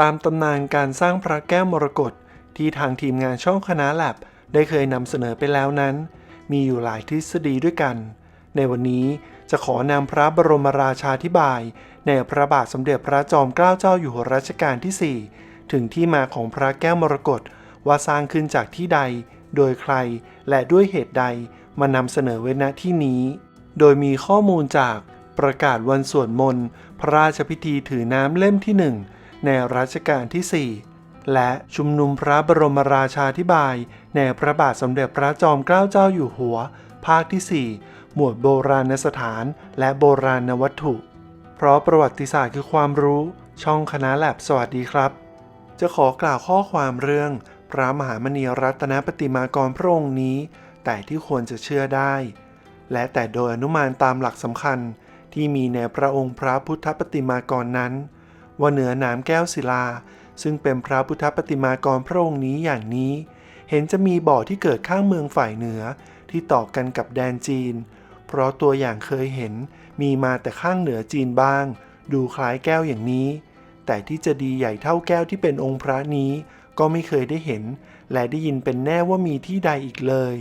ตามตำนานการสร้างพระแก้วมรกตที่ทางทีมงานช่องคณะแลบได้เคยนำเสนอไปแล้วนั้น มีอยู่หลายทฤษฎีด้วยกัน ในวันนี้จะขอนำพระบรมราชาธิบาย ในพระบาทสมเด็จพระจอมเกล้าเจ้าอยู่หัวรัชกาลที่ 4 ถึงที่มาของพระแก้วมรกตว่าสร้างขึ้นจากที่ใด โดยใครและด้วยเหตุใดมานำเสนอไว้ณที่นี้ โดยมีข้อมูลจากประกาศวันสวดมนต์ พระราชพิธีถือน้ำเล่มที่หนึ่ง ในรัชกาลที่ 4 และชุมนุมพระบรมราชาธิบาย ในพระบาทสมเด็จพระจอมเกล้าเจ้าอยู่หัว ภาคที่ 4 หมวดโบราณสถานและโบราณวัตถุ เพราะประวัติศาสตร์คือความรู้ ช่องคณะแลบสวัสดีครับ จะขอกล่าวข้อความเรื่อง พระมหามณีรัตนปฏิมากรพระองค์นี้ แต่ที่ควรจะเชื่อได้ และแต่โดยอนุมานตามหลักสำคัญที่มีในพระองค์พระพุทธปฏิมากรนั้น ว่าเหนือหนามแก้วศิลา ซึ่งเป็นพระพุทธปฏิมากรพระองค์นี้อย่างนี้ เห็นจะมีบ่อที่เกิดข้างเมืองฝ่ายเหนือที่ต่อกันกับแดนจีน เพราะตัวอย่างเคยเห็นมีมาแต่ข้างเหนือจีนบ้าง ดูคล้ายแก้วอย่างนี้ แต่ที่จะดีใหญ่เท่าแก้วที่เป็นองค์พระนี้ ก็ไม่เคยได้เห็น และได้ยินเป็นแน่ว่ามีที่ใดอีกเลย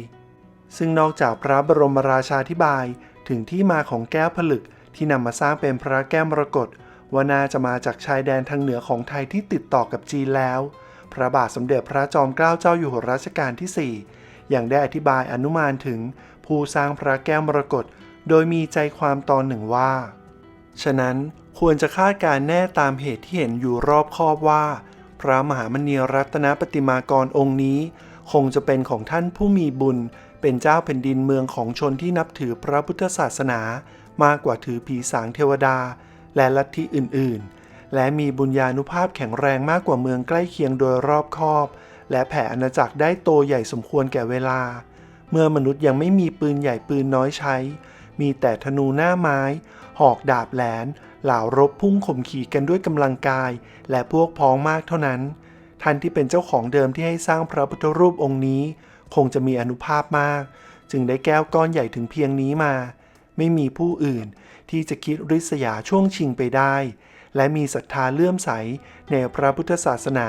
ซึ่งนอกจากพระบรมราชาธิบายถึงที่มาของแก้วผลึกที่นำมาสร้างเป็นพระแก้วมรกต ว่าน่าจะมาจากชายแดนทางเหนือของไทยที่ติดต่อกับจีนแล้ว พระบาทสมเด็จพระจอมเกล้าเจ้าอยู่หัวรัชกาลที่4อย่างได้อธิบายอนุมานถึงผู้สร้างพระแก้วมรกตโดยมีใจความตอนหนึ่งว่า ฉะนั้นควรจะคาดการณ์แน่ตามเหตุที่เห็นอยู่รอบคอบว่า พระมหามณีรัตนปฏิมากรองค์นี้ คงจะเป็นของท่านผู้มีบุญ เป็นเจ้าแผ่นดินเมืองของชนที่นับถือพระพุทธศาสนา มากกว่าถือผีสางเทวดา และลัทธิอื่นๆ และมีบุญญาณุภาพแข็งแรงมากกว่าเมืองใกล้เคียงโดยรอบคอบ และแผ่อาณาจักรได้โตใหญ่สมควรแก่เวลา เมื่อมนุษย์ยังไม่มีปืนใหญ่ปืนน้อยใช้ มีแต่ธนูหน้าไม้ หอกดาบแหลนเหล่ารบพุ่งข่มขี่กันด้วยกำลังกาย และพวกพ้องมากเท่านั้น ท่านที่เป็นเจ้าของเดิมที่ให้สร้างพระพุทธรูปองค์นี้ คงจะมีอนุภาพมาก จึงได้แก้วก้อนใหญ่ถึงเพียงนี้มา ไม่มีผู้อื่นที่จะคิดริษยาช่วงชิงไปได้ และมีศรัทธาเลื่อมใสในพระพุทธศาสนา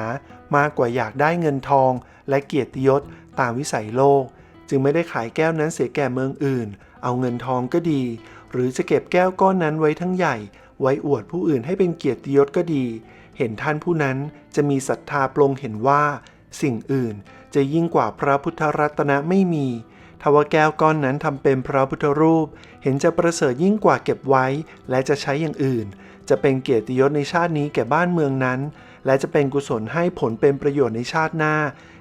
มากกว่าอยากได้เงินทอง และเกียรติยศตามวิสัยโลก จึงไม่ได้ขายแก้วนั้นเสียแก่เมืองอื่น เอาเงินทองก็ดี หรือจะเก็บแก้วก้อนนั้นไว้ทั้งใหญ่ ไว้อวดผู้อื่นให้เป็นเกียรติยศก็ดี เห็นท่านผู้นั้นจะมีศรัทธาปลงเห็นว่า สิ่งอื่นจะยิ่งกว่าพระพุทธรัตนะไม่มี ทว่าแก้วก้อนนั้นทำเป็นพระพุทธรูป เห็นจะประเสริฐยิ่งกว่าเก็บไว้ และจะใช้อย่างอื่น จะเป็นเกียรติยศในชาตินี้แก่บ้านเมืองนั้น และจะเป็นกุศลให้ผลเป็นประโยชน์ในชาติหน้า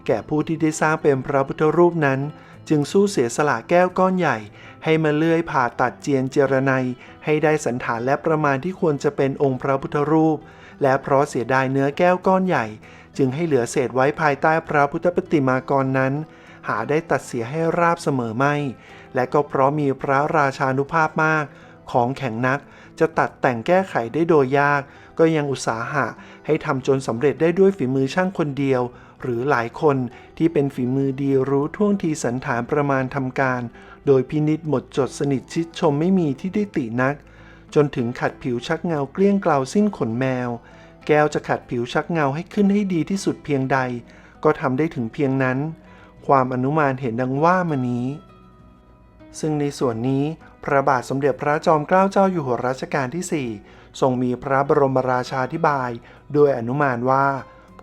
แก่ผู้ที่ได้สร้างเป็นพระพุทธรูปนั้น จึงสู้เสียสละแก้วก้อนใหญ่ ให้มาเลื่อยผ่าตัดเจียนเจรไนให้ได้สันฐานและประมาณที่ควรจะเป็นองค์พระพุทธรูป และเพราะเสียดายเนื้อแก้วก้อนใหญ่ จึงให้เหลือเศษไว้ภายใต้พระพุทธปฏิมากรนั้น หาได้ตัดเสียให้ราบเสมอไม่ และก็เพราะมีพระราชานุภาพมาก ของแข็งนักจะตัดแต่งแก้ไขได้โดยยาก ก็ยังอุตสาหะให้ทำจนสำเร็จได้ด้วยฝีมือช่างคนเดียว หรือหลายคนที่เป็นฝีมือดีรู้ท่วงทีสันฐานประมาณทำการ โดยพินิษหมดจดสนิทชิดชมไม่มีที่ได้ตินัก จนถึงขัดผิวชักเงาเกลี้ยงกลาสิ้นขนแมว แก้วจะขัดผิวชักเงาให้ขึ้นให้ดีที่สุดเพียงใด ก็ทำได้ถึงเพียงนั้น ความอนุมานเห็นดังว่ามานี้ ซึ่งในส่วนนี้พระบาทสมเด็จพระจอมเกล้าเจ้าอยู่หัวรัชกาลที่ 4 ทรงมีพระบรมราชาธิบาย โดยอนุมานว่า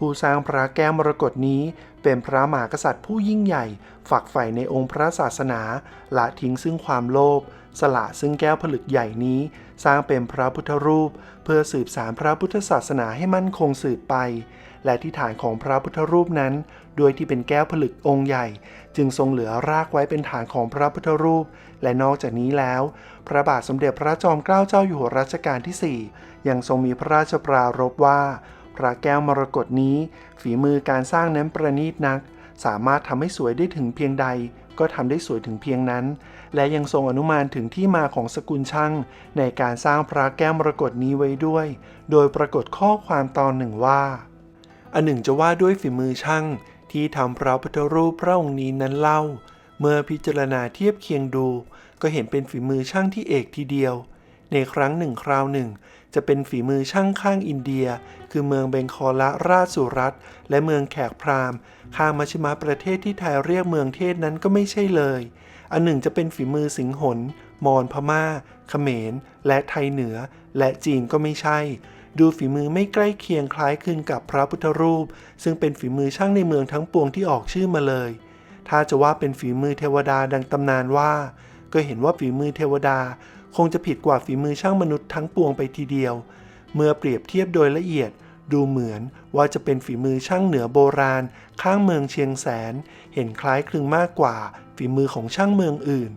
ผู้สร้างพระแก้วมรกตนี้เป็นพระมหากษัตริย์ผู้ยิ่งใหญ่ ฝักใฝ่ในองค์พระศาสนาละทิ้งซึ่งความโลภสละซึ่งแก้วผลึกใหญ่นี้ สร้างเป็นพระพุทธรูป เพื่อสืบสารพระพุทธศาสนาให้มั่นคงสืบไป และที่ฐานของพระพุทธรูปนั้นโดยที่เป็นแก้วผลึกองค์ใหญ่ จึงทรงเหลือรากไว้เป็นฐานของพระพุทธรูป และนอกจากนี้แล้ว พระบาทสมเด็จพระจอมเกล้าเจ้าอยู่หัวรัชกาลที่ 4 ยังทรงมีพระราชปรารภว่า ระแก้วมรกตนี้ ฝีมือการสร้างนั้นประณีตนัก สามารถทำให้สวยได้ถึงเพียงใด ก็ทำได้สวยถึงเพียงนั้น และยังทรงอนุมานถึงที่มาของสกุลช่าง ในการสร้างพระแก้วมรกตนี้ไว้ด้วย โดยปรากฏข้อความตอนหนึ่งว่า อันหนึ่งจะว่าด้วยฝีมือช่าง ที่ทำพระพุทธรูปพระองค์นี้นั้นเล่า เมื่อพิจารณาเทียบเคียงดู ก็เห็นเป็นฝีมือช่างที่เอกทีเดียว ในครั้งหนึ่งคราวหนึ่ง จะเป็นฝีมือช่างข้างอินเดีย คือเมืองเบงคอละราชสุรัตและเมืองแขกพราหมณ์ข้างมัชชิมาประเทศที่ไทยเรียกเมืองเทศนั้นก็ไม่ใช่เลย อันหนึ่งจะเป็นฝีมือสิงหนมอญพม่า เขมร และไทยเหนือ และจีนก็ไม่ใช่ ดูฝีมือไม่ใกล้เคียงคล้ายคลึงกับพระพุทธรูป ซึ่งเป็นฝีมือช่างในเมืองทั้งปวงที่ออกชื่อมาเลย ถ้าจะว่าเป็นฝีมือเทวดาดังตำนานว่า ก็เห็นว่าฝีมือเทวดา คงจะผิดกว่าฝีมือช่างมนุษย์ทั้งปวงไปทีเดียว เมื่อเปรียบเทียบโดยละเอียดดูเหมือนว่าจะเป็นฝีมือช่างเหนือโบราณ ข้างเมืองเชียงแสน เห็นคล้ายคลึงมากกว่า ฝีมือของช่างเมืองอื่น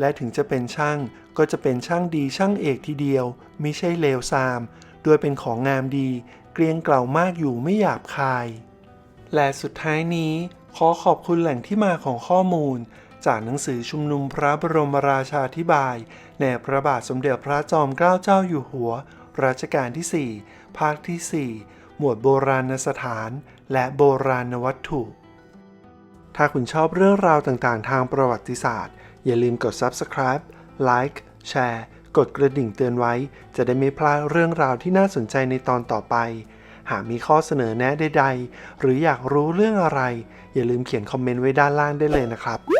และถึงจะเป็นช่างก็จะเป็นช่างดีช่างเอกทีเดียวมิใช่เลวทรามด้วยเป็นของงามดี เกรียงเกล่ามากอยู่ไม่หยาบคาย และสุดท้ายนี้ ขอขอบคุณแหล่งที่มาของข้อมูล จากหนังสือชุมนุมพระบรมราชาธิบายแด่พระบาทสมเด็จพระจอมเกล้าเจ้าอยู่หัว รัชกาลที่ 4 ภาคที่ 4 หมวดโบราณสถาน และโบราณวัตถุ ถ้าคุณชอบเรื่องราวต่างๆ ทางประวัติศาสตร์ อย่าลืมกด subscribe like แชร์กดกระดิ่งเตือนไว้ จะได้ไม่พลาดเรื่องราวที่น่าสนใจในตอนต่อไป หากมีข้อเสนอแนะใดๆ หรืออยากรู้เรื่องอะไร อย่าลืมเขียนคอมเมนต์ไว้ด้านล่างได้เลยนะครับ